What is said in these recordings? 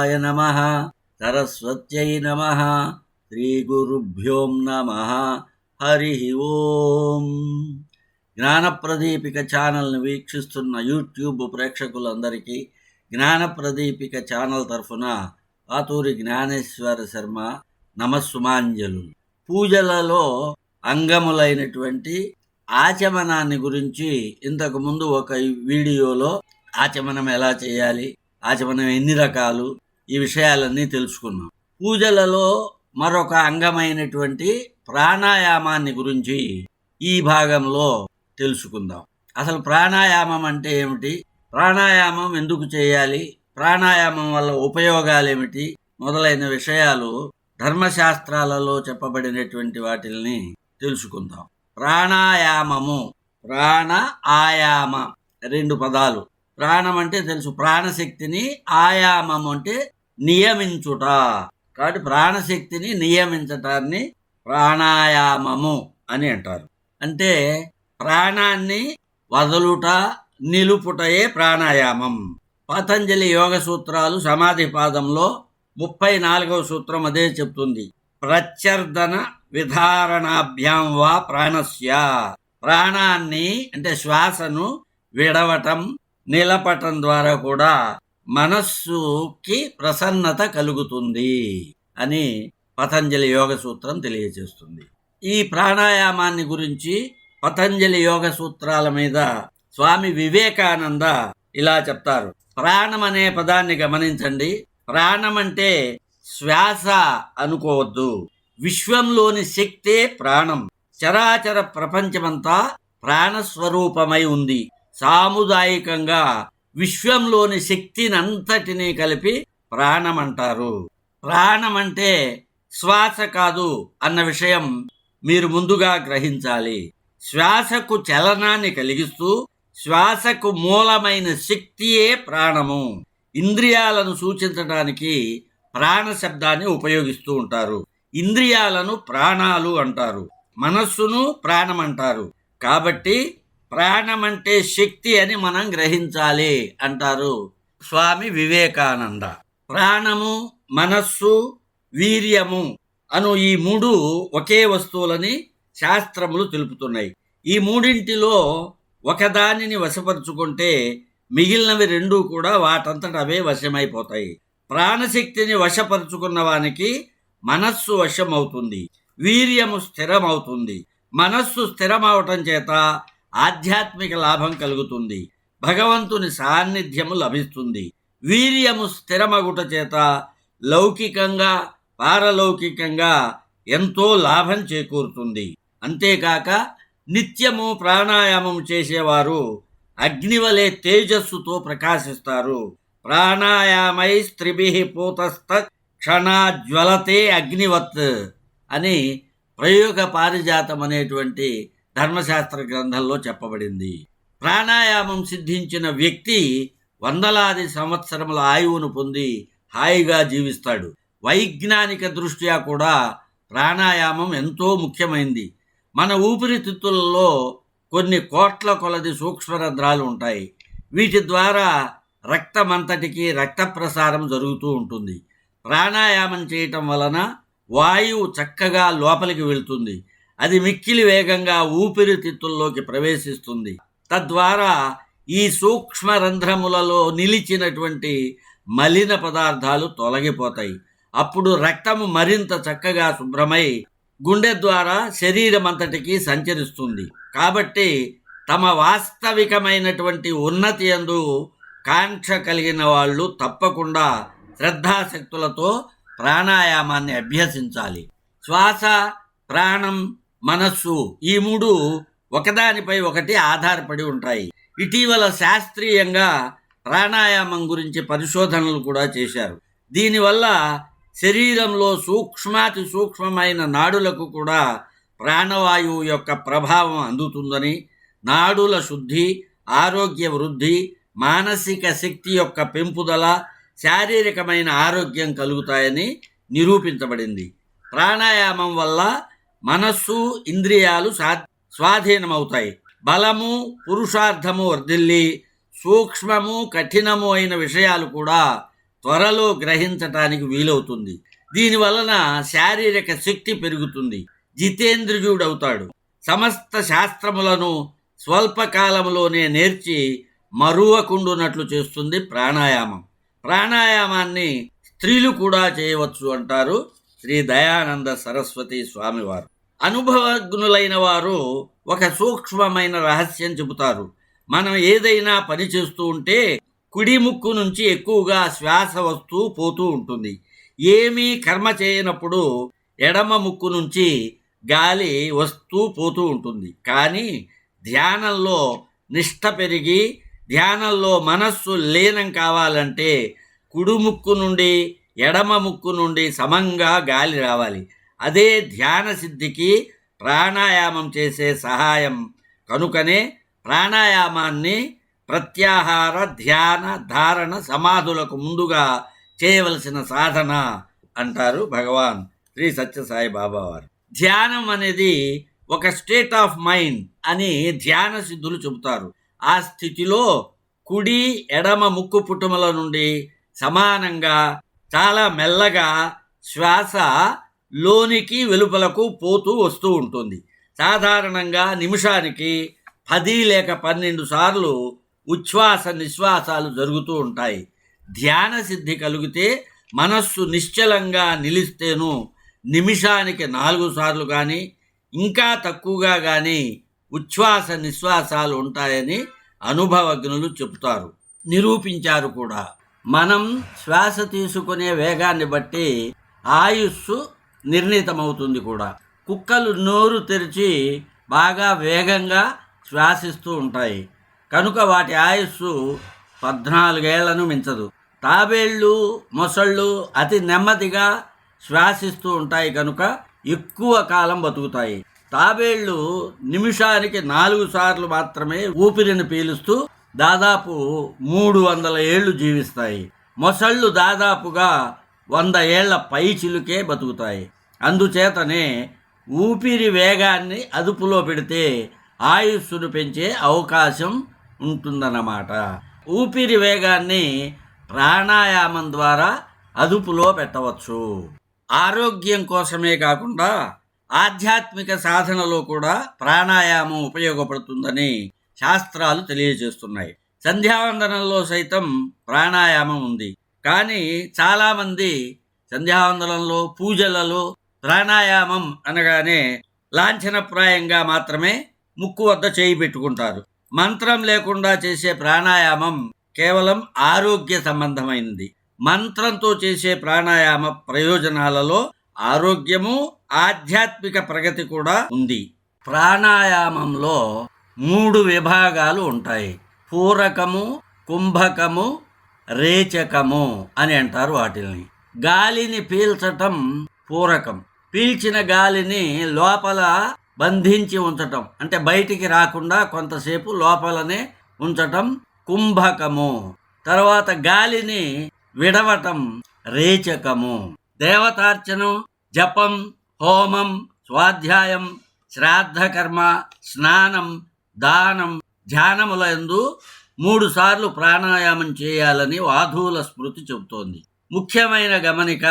గణేశాయ నమ సరస్వత్యై నమ శ్రీగురుభ్యోం నమ హరి ఓం. జ్ఞానప్రదీపిక ఛానల్ని వీక్షిస్తున్న యూట్యూబ్ ప్రేక్షకులందరికీ జ్ఞానప్రదీపిక ఛానల్ తరఫున ఆతూరి జ్ఞానేశ్వర శర్మ నమస్సుమాంజలు. పూజలలో అంగములైనటువంటి ఆచమనాన్ని గురించి ఇంతకుముందు ఒక వీడియోలో ఆచమనం ఎలా చేయాలి ఆచమనం ఎన్ని రకాలు ఈ విషయాలన్నీ తెలుసుకున్నాం. పూజలలో మరొక అంగమైనటువంటి ప్రాణాయామాన్ని గురించి ఈ భాగంలో తెలుసుకుందాం. అసలు ప్రాణాయామం అంటే ఏమిటి? ప్రాణాయామం ఎందుకు చేయాలి? ప్రాణాయామం వల్ల ఉపయోగాలు ఏమిటి మొదలైన విషయాలు ధర్మశాస్త్రాలలో చెప్పబడినటువంటి వాటిల్ని తెలుసుకుందాం. ప్రాణాయామము ప్రాణ ఆయామ రెండు పదాలు. ప్రాణం అంటే తెలుసు. ప్రాణశక్తిని ఆయామం అంటే నియమించుట. కాబట్టి ప్రాణశక్తిని నియమించటాన్ని ప్రాణాయామము అని అంటారు. అంటే ప్రాణాన్ని వదలుట నిలుపుటయే ప్రాణాయామం. పతంజలి యోగ సూత్రాలు సమాధి పాదంలో ముప్పై నాలుగవ సూత్రం అదే చెప్తుంది. ప్రత్యర్థన విధారణాభ్యాం వా ప్రాణస్య. ప్రాణాన్ని అంటే శ్వాసను విడవటం నిలపటం ద్వారా కూడా మనస్సుకి ప్రసన్నత కలుగుతుంది అని పతంజలి యోగ సూత్రం తెలియజేస్తుంది. ఈ ప్రాణాయామాన్ని గురించి పతంజలి యోగ సూత్రాల మీద స్వామి వివేకానంద ఇలా చెప్తారు. ప్రాణం అనే పదాన్ని గమనించండి. ప్రాణం అంటే శ్వాస అనుకోవద్దు. విశ్వంలోని శక్తే ప్రాణం. చరాచర ప్రపంచమంతా ప్రాణస్వరూపమై ఉంది. సాముదాయికంగా విశ్వంలోని శక్తినంతటినీ కలిపి ప్రాణమంటారు. ప్రాణమంటే శ్వాస కాదు అన్న విషయం మీరు ముందుగా గ్రహించాలి. శ్వాసకు చలనాన్ని కలిగిస్తూ శ్వాసకు మూలమైన శక్తియే ప్రాణము. ఇంద్రియాలను సూచించడానికి ప్రాణ శబ్దాన్ని ఉపయోగిస్తూ ఉంటారు. ఇంద్రియాలను ప్రాణాలు అంటారు. మనస్సును ప్రాణం అంటారు. ప్రాణం అంటే శక్తి అని మనం గ్రహించాలి అంటారు స్వామి వివేకానంద. ప్రాణము మనస్సు వీర్యము అను ఈ మూడు ఒకే వస్తువులని శాస్త్రములు తెలుపుతున్నాయి. ఈ మూడింటిలో ఒకదానిని వశపరుచుకుంటే మిగిలినవి రెండు కూడా వాటంతట అవే వశమైపోతాయి. ప్రాణశక్తిని వశపరుచుకున్న వానికి మనస్సు వశమవుతుంది. వీర్యము స్థిరమవుతుంది. మనస్సు స్థిరమవటం చేత ఆధ్యాత్మిక లాభం కలుగుతుంది. భగవంతుని సాన్నిధ్యము లభిస్తుంది. వీర్యము స్థిరమగుట చేత లౌకికంగా పారలౌకికంగా ఎంతో లాభం చేకూరుతుంది. అంతేకాక నిత్యము ప్రాణాయామం చేసేవారు అగ్నివలే తేజస్సుతో ప్రకాశిస్తారు. ప్రాణాయామై స్త్రిభి పూతస్థ క్షణాజ్వలతే అగ్నివత్ అని ప్రయోగ పారిజాతం అనేటువంటి ధర్మశాస్త్ర గ్రంథంలో చెప్పబడింది. ప్రాణాయామం సిద్ధించిన వ్యక్తి వందలాది సంవత్సరముల ఆయువును పొంది హాయిగా జీవిస్తాడు. వైజ్ఞానిక దృష్ట్యా కూడా ప్రాణాయామం ఎంతో ముఖ్యమైంది. మన ఊపిరితిత్తులలో కొన్ని కోట్ల కొలది సూక్ష్మరంధ్రాలు ఉంటాయి. వీటి ద్వారా రక్తమంతటికి రక్త ప్రసారం జరుగుతూ ఉంటుంది. ప్రాణాయామం చేయటం వలన వాయువు చక్కగా లోపలికి వెళ్తుంది. అది మిక్కిలి వేగంగా ఊపిరితిత్తుల్లోకి ప్రవేశిస్తుంది. తద్వారా ఈ సూక్ష్మ రంధ్రములలో నిలిచినటువంటి మలిన పదార్థాలు తొలగిపోతాయి. అప్పుడు రక్తము మరింత చక్కగా శుభ్రమై గుండె ద్వారా శరీరం అంతటికి సంచరిస్తుంది. కాబట్టి తమ వాస్తవికమైనటువంటి ఉన్నతి ఎందు కాంక్ష కలిగిన వాళ్ళు తప్పకుండా శ్రద్ధాశక్తులతో ప్రాణాయామాన్ని అభ్యసించాలి. శ్వాస ప్రాణం మనస్సు ఈ మూడు ఒకదానిపై ఒకటి ఆధారపడి ఉంటాయి. ఇటీవల శాస్త్రీయంగా ప్రాణాయామం గురించి పరిశోధనలు కూడా చేశారు. దీనివల్ల శరీరంలో సూక్ష్మాతి సూక్ష్మమైన నాడులకు కూడా ప్రాణవాయువు యొక్క ప్రభావం అందుతుందని నాడుల శుద్ధి ఆరోగ్య వృద్ధి మానసిక శక్తి యొక్క పెంపుదల శారీరకమైన ఆరోగ్యం కలుగుతాయని నిరూపించబడింది. ప్రాణాయామం వల్ల మనస్సు ఇంద్రియాలు సా స్వాధీనమవుతాయి. బలము పురుషార్థము వర్ధిల్లి సూక్ష్మము కఠినము అయిన విషయాలు కూడా త్వరలో గ్రహించటానికి వీలవుతుంది. దీని వలన శారీరక శక్తి పెరుగుతుంది. జితేంద్రియుడవుతాడు. సమస్త శాస్త్రములను స్వల్పకాలంలోనే నేర్చి మరువకుండునట్లు చేస్తుంది ప్రాణాయామం. ప్రాణాయామాన్ని స్త్రీలు కూడా చేయవచ్చు అంటారు. శ్రీ దయానంద సరస్వతి స్వామివారు. అనుభవజ్ఞులైన వారు ఒక సూక్ష్మమైన రహస్యం చెబుతారు. మనం ఏదైనా పని చేస్తూ ఉంటే కుడి ముక్కు నుంచి ఎక్కువగా శ్వాస వస్తూ పోతూ ఉంటుంది. ఏమీ కర్మ చేయనప్పుడు ఎడమ ముక్కు నుంచి గాలి వస్తూ పోతూ ఉంటుంది. కానీ ధ్యానంలో నిష్ట పెరిగి ధ్యానంలో మనస్సు లీనం కావాలంటే కుడుముక్కు నుండి ఎడమ ముక్కు నుండి సమంగా గాలి రావాలి. అదే ధ్యాన సిద్ధికి ప్రాణాయామం చేసే సహాయం. కనుకనే ప్రాణాయామాన్ని ప్రత్యాహార ధ్యాన ధారణ సమాధులకు ముందుగా చేయవలసిన సాధన అంటారు భగవాన్ శ్రీ సత్యసాయి బాబా వారు. ధ్యానం అనేది ఒక స్టేట్ ఆఫ్ మైండ్ అని ధ్యాన సిద్ధులు చెబుతారు. ఆ స్థితిలో కుడి ఎడమ ముక్కు పుట్టుమల నుండి సమానంగా చాలా మెల్లగా శ్వాస లోనికి వెలుపలకు పోతూ వస్తూ ఉంటుంది. సాధారణంగా నిమిషానికి పది లేక పన్నెండు సార్లు ఉచ్ఛ్వాస నిశ్వాసాలు జరుగుతూ ఉంటాయి. ధ్యాన సిద్ధి కలిగితే మనస్సు నిశ్చలంగా నిలిస్తేను నిమిషానికి నాలుగు సార్లు కానీ ఇంకా తక్కువగా కానీ ఉచ్ఛ్వాస నిశ్వాసాలు ఉంటాయని అనుభవజ్ఞులు చెబుతారు. నిరూపించారు కూడా. మనం శ్వాస తీసుకునే వేగాన్ని బట్టి ఆయుస్సు నిర్ణీతమవుతుంది కూడా. కుక్కలు నోరు తెరిచి బాగా వేగంగా శ్వాసిస్తూ ఉంటాయి. కనుక వాటి ఆయుస్సు పద్నాలుగేళ్ళను మించదు. తాబేళ్ళు మొసళ్ళు అతి నెమ్మదిగా శ్వాసిస్తూ ఉంటాయి కనుక ఎక్కువ కాలం బతుకుతాయి. తాబేళ్ళు నిమిషానికి నాలుగు సార్లు మాత్రమే ఊపిరిని పీలుస్తూ దాదాపు మూడు వందల ఏళ్ళు జీవిస్తాయి. మొసళ్ళు దాదాపుగా వంద ఏళ్ళ పై చిలుకే బతుకుతాయి. అందుచేతనే ఊపిరి వేగాన్ని అదుపులో పెడితే ఆయుస్సును పెంచే అవకాశం ఉంటుందన్నమాట. ఊపిరి వేగాన్ని ప్రాణాయామం ద్వారా అదుపులో పెట్టవచ్చు. ఆరోగ్యం కోసమే కాకుండా ఆధ్యాత్మిక సాధనలో కూడా ప్రాణాయామం ఉపయోగపడుతుందని శాస్త్రాలు తెలియజేస్తున్నాయి. సంధ్యావందనంలో సైతం ప్రాణాయామం ఉంది. కానీ చాలామంది సంధ్యావందనంలో పూజలలో ప్రాణాయామం అనగానే లాంఛనప్రాయంగా మాత్రమే ముక్కు వద్ద చేయి పెట్టుకుంటారు. మంత్రం లేకుండా చేసే ప్రాణాయామం కేవలం ఆరోగ్య సంబంధమైనది మంత్రంతో చేసే ప్రాణాయామ ప్రయోజనాలలో ఆరోగ్యము ఆధ్యాత్మిక ప్రగతి కూడా ఉంది. ప్రాణాయామంలో మూడు విభాగాలు ఉంటాయి. పూరకము కుంభకము రేచకము అని అంటారు వాటిని గాలిని పీల్చటం పూరకం. పీల్చిన గాలిని లోపల బంధించి ఉంచటం. అంటే బయటికి రాకుండా కొంతసేపు లోపలనే ఉంచటం కుంభకము. తర్వాత గాలిని విడవటం రేచకము. దేవతార్చనం జపం హోమం స్వాధ్యాయం శ్రాద్ధకర్మ స్నానం దానం ధ్యానముల ఎందు మూడు సార్లు ప్రాణాయామం చేయాలని వాధువుల స్మృతి చెబుతోంది. ముఖ్యమైన గమనిక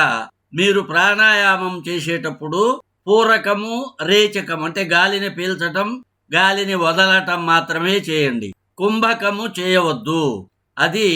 మీరు ప్రాణాయామం చేసేటప్పుడు పూరకము రేచకం అంటే గాలిని పీల్చటం గాలిని వదలటం మాత్రమే చేయండి. కుంభకము చేయవద్దు. అది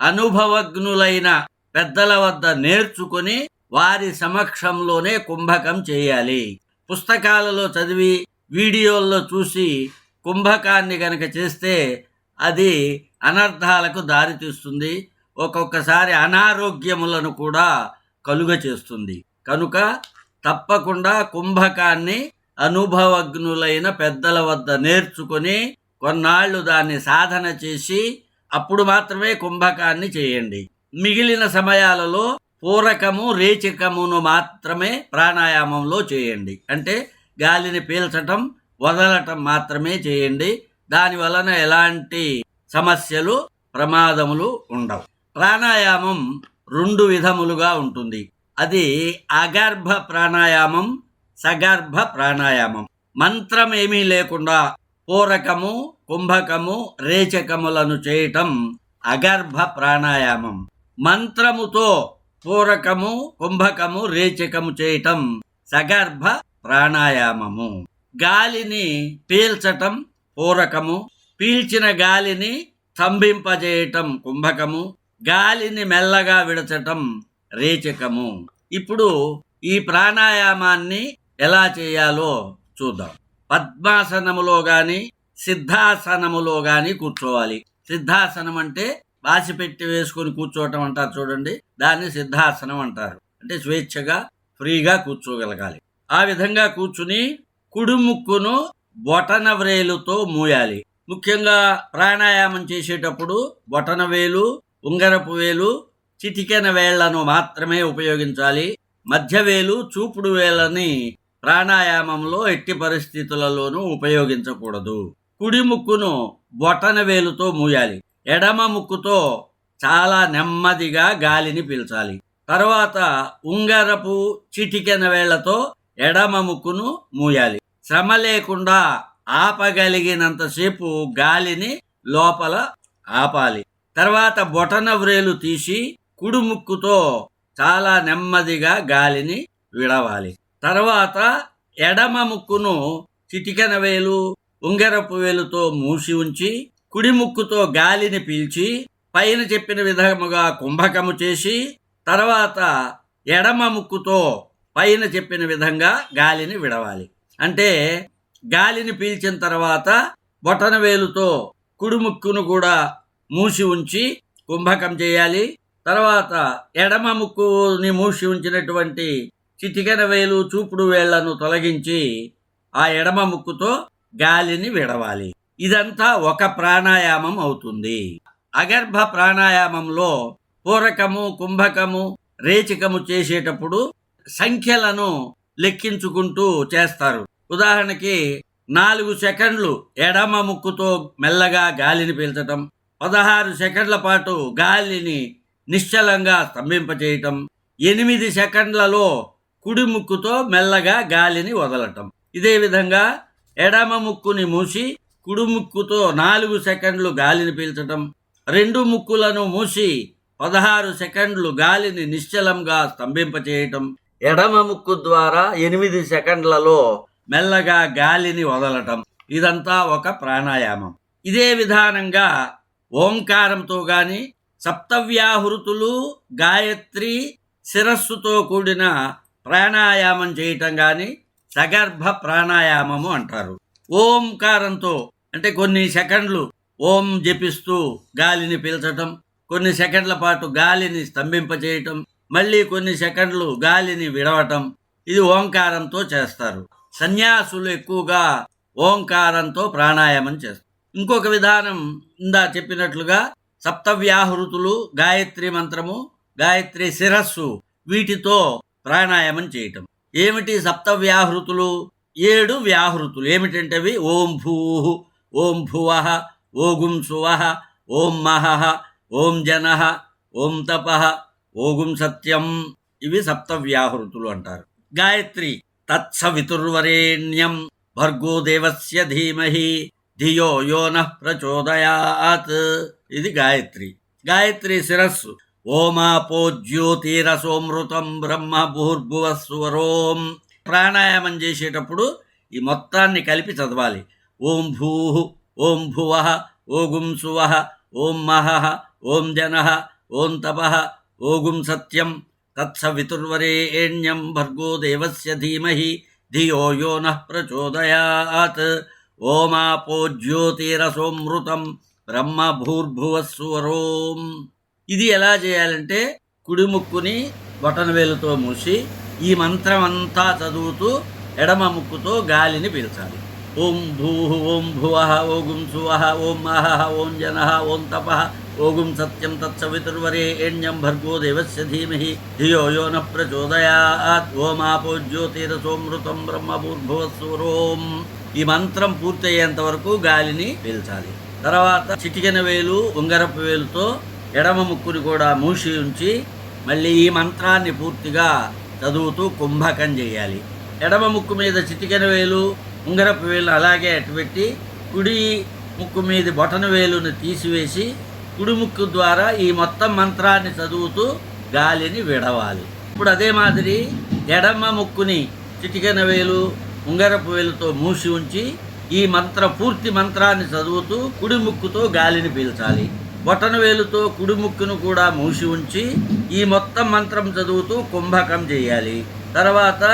అనుభవజ్ఞులైన పెద్దల వద్ద నేర్చుకుని వారి సమక్షంలోనే కుంభకం చేయాలి. పుస్తకాలలో చదివి వీడియోల్లో చూసి కుంభకాన్ని గనక చేస్తే అది అనర్థాలకు దారితీస్తుంది ఒక్కొక్కసారి అనారోగ్యములను కూడా కలుగ చేస్తుంది. కనుక తప్పకుండా కుంభకాన్ని అనుభవజ్ఞులైన పెద్దల వద్ద నేర్చుకొని కొన్నాళ్ళు దాన్ని సాధన చేసి అప్పుడు మాత్రమే కుంభకాన్ని చేయండి. మిగిలిన సమయాలలో పూరకము రేచకమును మాత్రమే ప్రాణాయామంలో చేయండి. అంటే గాలిని పీల్చటం వదలటం మాత్రమే చేయండి. దాని వలన ఎలాంటి సమస్యలు ప్రమాదములు ఉండవు. ప్రాణాయామం రెండు విధములుగా ఉంటుంది. అది అగర్భ ప్రాణాయామం సగర్భ ప్రాణాయామం. మంత్రం ఏమీ లేకుండా పూరకము కుంభకము రేచకములను చేయటం అగర్భ ప్రాణాయామం. మంత్రముతో పూరకము కుంభకము రేచకము చేయటం సగర్భ ప్రాణాయామము. గాలిని పీల్చటం పూరకము. పీల్చిన గాలిని స్తంభింపజేయటం కుంభకము. గాలిని మెల్లగా విడచటం రేచకము. ఇప్పుడు ఈ ప్రాణాయామాన్ని ఎలా చేయాలో చూద్దాం. పద్మాసనములో గాని సిద్ధాసనములో గాని కూర్చోవాలి. సిద్ధాసనం అంటే బాసిపెట్టి వేసుకొని కూర్చోవటం అంటారు చూడండి. దాన్ని సిద్ధాసనం అంటారు. అంటే స్వేచ్ఛగా ఫ్రీగా కూర్చోగలగాలి. ఆ విధంగా కూర్చుని కుడుముక్కును బొటనవ్రేలుతో బొటన వ్రేలుతో మూయాలి. ముఖ్యంగా ప్రాణాయామం చేసేటప్పుడు బొటన వేలు ఉంగరపు వేలు చిటికెన వేళ్ళను మాత్రమే ఉపయోగించాలి. మధ్య వేలు చూపుడు వేళ్ళని ప్రాణాయామంలో ఎట్టి పరిస్థితులలోనూ ఉపయోగించకూడదు. కుడి ముక్కును బొటన వేలుతో మూయాలి. ఎడమ ముక్కుతో చాలా నెమ్మదిగా గాలిని పీల్చాలి. తర్వాత ఉంగరపు చిటికెన వేళ్ళతో ఎడమ ముక్కును మూయాలి. శ్రమ లేకుండా ఆపగలిగినంతసేపు గాలిని లోపల ఆపాలి. తర్వాత బొటన వ్రేలు తీసి కుడుముక్కుతో చాలా నెమ్మదిగా గాలిని విడవాలి. తర్వాత ఎడమ ముక్కును చిటికెన వేలు ఉంగరపు వేలుతో మూసి ఉంచి కుడి ముక్కుతో గాలిని పీల్చి పైన చెప్పిన విధముగా కుంభకము చేసి తర్వాత ఎడమ ముక్కుతో పైన చెప్పిన విధంగా గాలిని విడవాలి. అంటే గాలిని పీల్చిన తర్వాత బొటన వేలుతో కూడా మూసి ఉంచి కుంభకం చేయాలి. తర్వాత ఎడమ ముక్కుని మూసి ఉంచినటువంటి చిటికెన వేలు చూపుడు వేళ్ళను తొలగించి ఆ ఎడమ ముక్కుతో గాలిని విడవాలి. ఇదంతా ఒక ప్రాణాయామం అవుతుంది. అగర్భ ప్రాణాయామంలో పూరకము కుంభకము రేచికము చేసేటప్పుడు సంఖ్యలను లెక్కించుకుంటూ చేస్తారు. ఉదాహరణకి నాలుగు సెకండ్లు ఎడమ ముక్కుతో మెల్లగా గాలిని పీల్చటం పదహారు సెకండ్ల పాటు గాలిని నిశ్చలంగా స్తంభింపచేయటం ఎనిమిది సెకండ్లలో కుడి ముక్కుతో మెల్లగా గాలిని వదలటం. ఇదే విధంగా ఎడమ ముక్కుని మూసి కుడి ముక్కుతో నాలుగు సెకండ్లు గాలిని పీల్చటం రెండు ముక్కులను మూసి పదహారు సెకండ్లు గాలిని నిశ్చలంగా స్తంభింపచేయటం. ఎడమ ముక్కు ద్వారా ఎనిమిది సెకండ్లలో మెల్లగా గాలిని వదలటం. ఇదంతా ఒక ప్రాణాయామం. ఇదే విధానంగా ఓంకారంతో గాని సప్తవ్యాహృతులు గాయత్రి శిరస్సుతో కూడిన ప్రాణాయామం చేయటం గాని సగర్భ ప్రాణాయామము అంటారు. ఓంకారంతో అంటే కొన్ని సెకండ్లు ఓం జపిస్తూ గాలిని పీల్చటం కొన్ని సెకండ్ల పాటు గాలిని స్తంభింపచేయటం మళ్ళీ కొన్ని సెకండ్లు గాలిని విడవటం ఇది ఓంకారంతో చేస్తారు. సన్యాసులు ఎక్కువగా ఓంకారంతో ప్రాణాయామం చేస్తారు. ఇంకొక విధానం ఇందా చెప్పినట్లుగా సప్తవ్యాహృతులు గాయత్రి మంత్రము గాయత్రి శిరస్సు వీటితో ప్రాణాయామం చేయటం. ఏమిటి సప్తవ్యాహృతులు? ఏడు వ్యాహృతులు. ఏమిటంటే అవి ఓం భూ ఓం భువ ఓగుం సువ ఓం మహ ఓం జన ఓం తప ఓగుం సత్యం. ఇవి సప్తవ్యాహృతులు అంటారు. గాయత్రి తత్సవితుర్వరేణ్యం భర్గో దేవస్య ధీమహి ధియో యో నః ప్రచోదయాత్ ఇది గాయత్రి గాయత్రి శిరస్సు ఓమాపో జ్యోతిరసోమృతం బ్రహ్మ భూర్భువస్వరోం ప్రాణాయామం చేసేటప్పుడు ఈ మొత్తాన్ని కలిపి చదవాలి. ఓం భూ ఓం భువ ఓగుం సువ ఓం మహ ఓం జన ఓం తప ఓగుం సత్యం తత్సవితుర్వరేణ్యం భర్గో దేవస్య ధీమహి ధియో యో నః ప్రచోదయాత్. ఓమాపో జ్యోతిరసోమృతం బ్రహ్మ భూర్భువస్వరోం ఇది ఎలా చేయాలంటే కుడి ముక్కుని బొటన మూసి ఈ మంత్రం అంతా చదువుతూ ఎడమ ముక్కుతో గాలిని పీల్చాలి. ఓం భూ ఓం భువ ఓగుం సువ ఓం మహ ఓం జన ఓం తప ఓగుం సత్యం తత్సవితుర్వరేణ్యం భర్గో దేవస్య ధీమహి ధియో యో న ప్రచోదయాత్ ఓమాపో జ్యోతిరసోమృతం బ్రహ్మభూర్భువస్వరోం ఈ మంత్రం పూర్తయ్యేంత వరకు గాలిని పీల్చాలి. తర్వాత చిటికెన వేలు ఉంగరపు వేలుతో ఎడమ ముక్కుని కూడా మూసి ఉంచి మళ్ళీ ఈ మంత్రాన్ని పూర్తిగా చదువుతూ కుంభకం చేయాలి. ఎడమ ముక్కు మీద చిటికెన వేలు ఉంగరపు వేలు అలాగే అటుపెట్టి కుడి ముక్కు మీద బొటన వేలును తీసివేసి కుడి ముక్కు ద్వారా ఈ మొత్తం మంత్రాన్ని చదువుతూ గాలిని విడవాలి. ఇప్పుడు అదే మాదిరి ఎడమ ముక్కుని చిటికెన వేలు ఉంగరపు వేలుతో మూసి ఉంచి ఈ మంత్ర పూర్తి మంత్రాన్ని చదువుతూ కుడి ముక్కుతో గాలిని పీల్చాలి. బొటన వేలుతో కుడి ముక్కును కూడా మూసి ఉంచి ఈ మొత్తం మంత్రం చదువుతూ కుంభకం చేయాలి. తర్వాత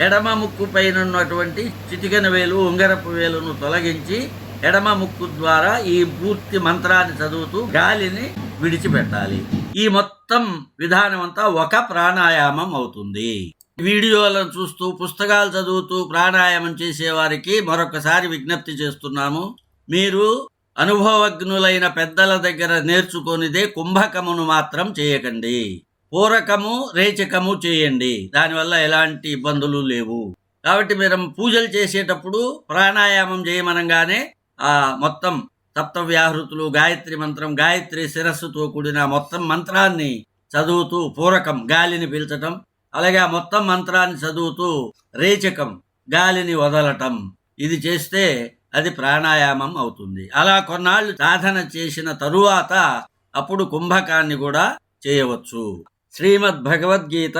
ఎడమ ముక్కు పైన ఉన్నటువంటి చిటికెన వేలు ఉంగరపు వేలును తొలగించి ఎడమ ముక్కు ద్వారా ఈ పూర్తి మంత్రాన్ని చదువుతూ గాలిని విడిచిపెట్టాలి. ఈ మొత్తం విధానం అంతా ఒక ప్రాణాయామం అవుతుంది. వీడియోలను చూస్తూ పుస్తకాలు చదువుతూ ప్రాణాయామం చేసేవారికి మరొకసారి విజ్ఞప్తి చేస్తున్నాము. మీరు అనుభవజ్ఞులైన పెద్దల దగ్గర నేర్చుకొనిదే కుంభకమును మాత్రం చేయకండి. పూరకము రేచకము చేయండి. దానివల్ల ఎలాంటి ఇబ్బందులు లేవు. కాబట్టి మీరు పూజలు చేసేటప్పుడు ప్రాణాయామం చేయమనగానే ఆ మొత్తం తప్తవ్యాహృతులు గాయత్రి మంత్రం గాయత్రి శిరస్సుతో కూడిన మొత్తం మంత్రాన్ని చదువుతూ పూరకం గాలిని పీల్చటం అలాగే ఆ మొత్తం మంత్రాన్ని చదువుతూ రేచకం గాలిని వదలటం ఇది చేస్తే అది ప్రాణాయామం అవుతుంది. అలా కొన్నాళ్ళు సాధన చేసిన తరువాత అప్పుడు కుంభకాన్ని కూడా చేయవచ్చు. శ్రీమద్ భగవద్గీత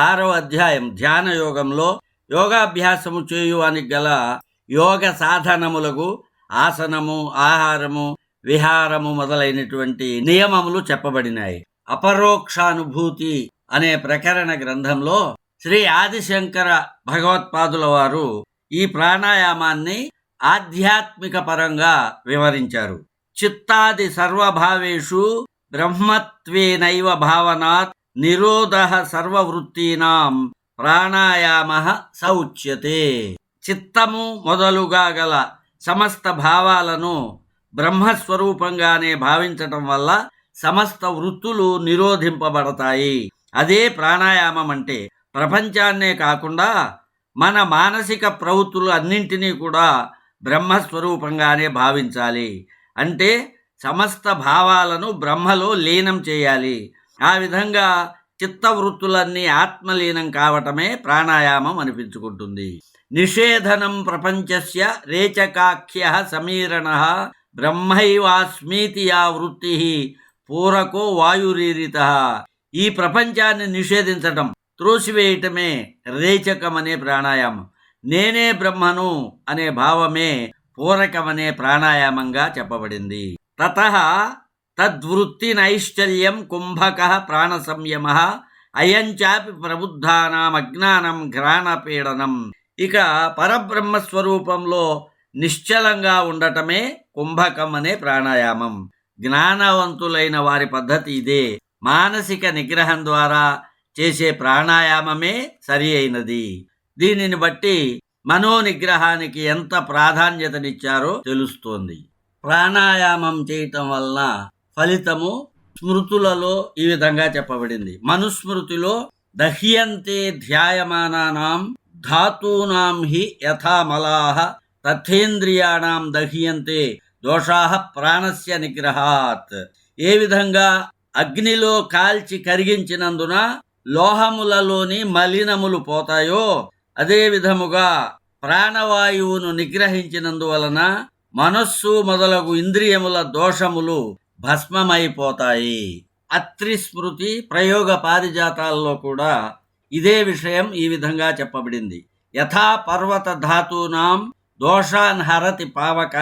ఆరవ అధ్యాయం ధ్యాన యోగంలో యోగాభ్యాసము చేయువానికి గల యోగ సాధనములకు ఆసనము ఆహారము విహారము మొదలైనటువంటి నియమములు చెప్పబడినాయి. అపరోక్షానుభూతి అనే ప్రకరణ గ్రంథంలో శ్రీ ఆదిశంకర భగవత్పాదుల వారు ఈ ప్రాణాయామాన్ని ఆధ్యాత్మిక పరంగా వివరించారు. చిత్తాది సర్వభావేషు బ్రహ్మత్వేనైవ భావనాత్ నిరోధ సర్వవృత్తీనాం ప్రాణాయామ స ఉచ్యతే చిత్తము మొదలుగా గల సమస్త భావాలను బ్రహ్మస్వరూపంగానే భావించటం వల్ల సమస్త వృత్తులు నిరోధింపబడతాయి. అదే ప్రాణాయామం అంటే ప్రపంచాన్నే కాకుండా మన మానసిక ప్రవృత్తులు అన్నింటినీ కూడా బ్రహ్మస్వరూపంగానే భావించాలి. అంటే సమస్త భావాలను బ్రహ్మలో లీనం చేయాలి. ఆ విధంగా చిత్తవృత్తులన్నీ ఆత్మలీనం కావటమే ప్రాణాయామం అనిపించుకుంటుంది. నిషేధనం ప్రపంచస్య రేచకాఖ్య సమీరణ బ్రహ్మైవాస్మీతి యా వృత్తి పూరకో వాయురీరిత. ఈ ప్రపంచాన్ని నిషేధించటం త్రోసివేయటమే రేచకమనే ప్రాణాయామం. నేనే బ్రహ్మను అనే భావమే పూరకమనే ప్రాణాయామంగా చెప్పబడింది. తత తద్వృత్తి నైశ్చల్యం కుంభక ప్రాణ సంయమ అయంచాపి ప్రబుద్ధానాం అజ్ఞానం ఘ్రాణపీడనం. ఇక పరబ్రహ్మస్వరూపంలో నిశ్చలంగా ఉండటమే కుంభకం అనే ప్రాణాయామం. జ్ఞానవంతులైన వారి పద్ధతి ఇదే. మానసిక నిగ్రహం ద్వారా చేసే ప్రాణాయామమే సరి అయినది. దీనిని బట్టి మనో నిగ్రహానికి ఎంత ప్రాధాన్యతనిచ్చారో తెలుస్తోంది. ప్రాణాయామం చేయటం వలన ఫలితము స్మృతులలో ఈ విధంగా చెప్పబడింది. మనుస్మృతిలో దహ్యంతే ధ్యాయమానానాం ధాతూనాం హి యథామలాహ తథేంద్రియాణం దహ్యంతే దోషాహ ప్రాణస్య నిగ్రహాత్. ఏ విధంగా అగ్నిలో కాల్చి కరిగించినందున లోహములలోని మలినములు పోతాయో అదే విధముగా ప్రాణవాయువును నిగ్రహించినందువలన మనస్సు మొదలగు ఇంద్రియముల దోషములు భస్మమైపోతాయి. అత్రి స్మృతి ప్రయోగ పారిజాతాల్లో కూడా ఇదే విషయం ఈ విధంగా చెప్పబడింది. యథా పర్వత ధాతూనాం దోషాన్ హరతి పావక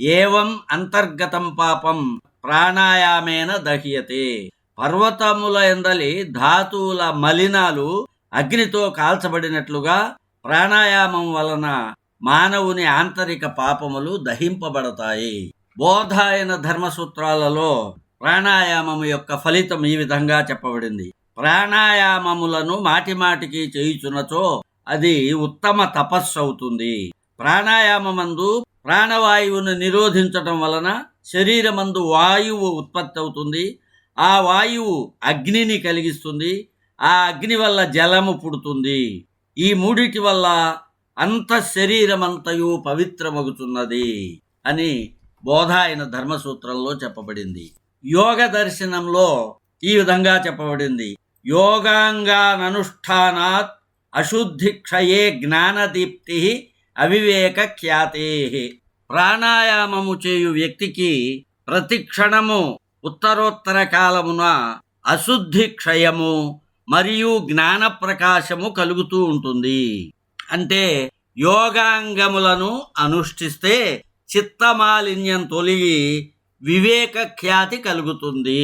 ఏవం అంతర్గతం పాపం ప్రాణాయామేన దహ్యతే. పర్వతముల ఎందలి ధాతువుల మలినాలు అగ్నితో కాల్చబడినట్లుగా ప్రాణాయామం వలన మానవుని ఆంతరిక పాపములు దహింపబడతాయి. బోధాయన ధర్మసూత్రాలలో ప్రాణాయామము యొక్క ఫలితం ఈ విధంగా చెప్పబడింది. ప్రాణాయామములను మాటిమాటికి చేయుచున్నచో అది ఉత్తమ తపస్సు అవుతుంది. ప్రాణాయామమందు ప్రాణవాయువును నిరోధించటం వలన శరీరమందు వాయువు ఉత్పత్తి అవుతుంది. ఆ వాయువు అగ్నిని కలిగిస్తుంది. ఆ అగ్ని వల్ల జలము పుడుతుంది. ఈ మూడిటి వల్ల అంత శరీరమంతయు పవిత్రమగుతున్నది అని బోధాయన ధర్మసూత్రంలో చెప్పబడింది. యోగ దర్శనంలో ఈ విధంగా చెప్పబడింది. యోగాంగాననుష్ఠానాత్ అశుద్ధి క్షయే జ్ఞానదీప్తి అవివేక ఖ్యాతే ప్రాణాయామము చేయు వ్యక్తికి ప్రతిక్షణము ఉత్తరోత్తర కాలమున అశుద్ధి క్షయము మరియు జ్ఞాన ప్రకాశము కలుగుతూ ఉంటుంది. అంటే యోగాంగములను అనుష్ఠిస్తే చిత్తమాలిన్యం తొలగి వివేక ఖ్యాతి కలుగుతుంది.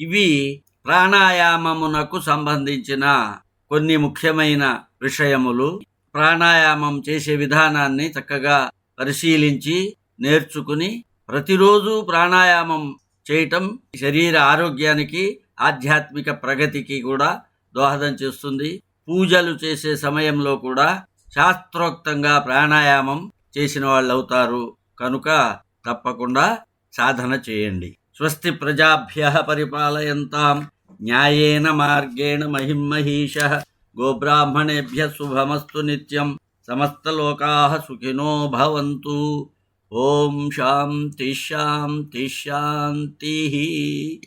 ఇవి ప్రాణాయామమునకు సంబంధించిన కొన్ని ముఖ్యమైన విషయములు. ప్రాణాయామం చేసే విధానాన్ని చక్కగా పరిశీలించి నేర్చుకుని ప్రతిరోజు ప్రాణాయామం చేయటం శరీర ఆరోగ్యానికి ఆధ్యాత్మిక ప్రగతికి కూడా దోహదం చేస్తుంది. పూజలు చేసే సమయంలో కూడా శాస్త్రోక్తంగా ప్రాణాయామం చేసిన వాళ్ళు అవుతారు కనుక తప్పకుండా సాధన చేయండి. స్వస్తి ప్రజాభ్య పరిపాలయంతాం. న్యాయేన మార్గేణ మహిమహీష గోబ్రాహ్మణేభ్య శుభమస్తు నిత్యం. సమస్తలోకా సుఖినో భవంతు. ఓం శాంతి శాంతి శాంతి.